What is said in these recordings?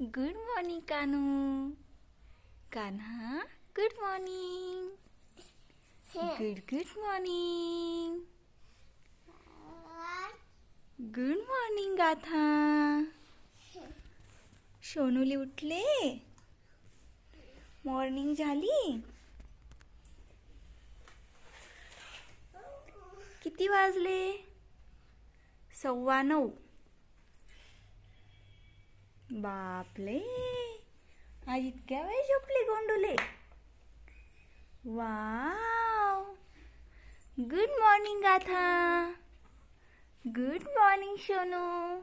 Good morning Kanu. Kanha good morning. Good good morning. Good morning Gatha. सोनूली उठले? Morning झाली? किती वाजले? सव्वा नऊ. बापले आज इतक्या वेळ झोपले गोंडुले. Wow. Good morning Gatha. Good morning Sonu.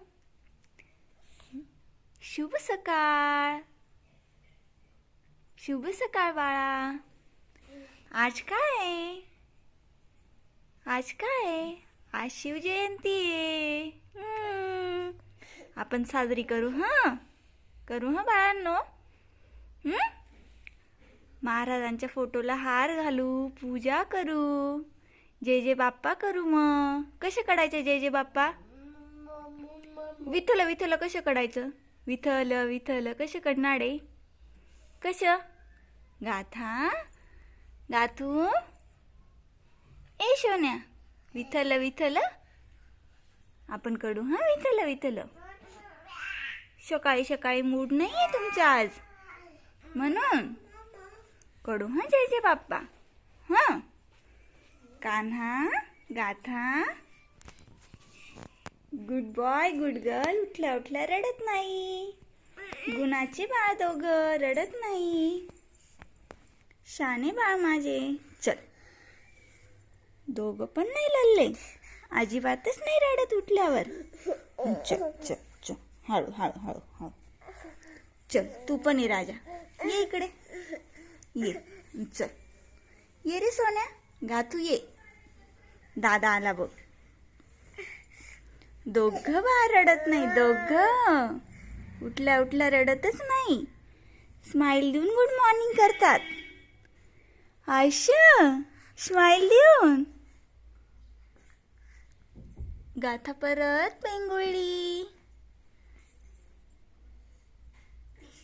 शुभ सकाळ. शुभ सकाळ बाळा. आज काय आहे? आज काय आहे? आज शिवजयंती आहे. आपण साजरी करू हां? करू हां बाळांनो? महाराजांच्या फोटोला हार घालू पूजा करू. जय जय बाप्पा करू मग. कसे काढायचे जय जय बाप्पा? विठ्ठल विठ्ठल कसं काढायचं? विथल विथल कसे काढणार आहे? कसं? गाथा? गाथू? ए शोन्या विठ्ठल विठ्ठल. आपण कडू हा? विठ्ठल विठ्ठल. सकाळी सकाळी मूड नाही आहे तुमचा आज? म्हणून. कडू हा जय जय बाप्पा? हां. कान्हा गाथा. गुड बॉय गुड गर्ल उठल्या उठल्या रडत नाही. गुणाचे बाळ दोघं रडत नाही. शाने बाळ माझे. चल. दोघं पण नाही लढले. अजिबातच नाही रडत उठल्यावर. चल चल. हळू हळू हळू हळू. चल तू पण ये राजा. ये इकडे. ये. चल. ये रे सोन्या. गातू ये. दादा आला बघ. दोघं बा रडत नाही दोघं. उठल्या उठल्या रडतच नाही. स्माइल देऊन गुड मॉर्निंग करतात. आयशा स्माइल देऊन. गाथा परत पेंगुळी.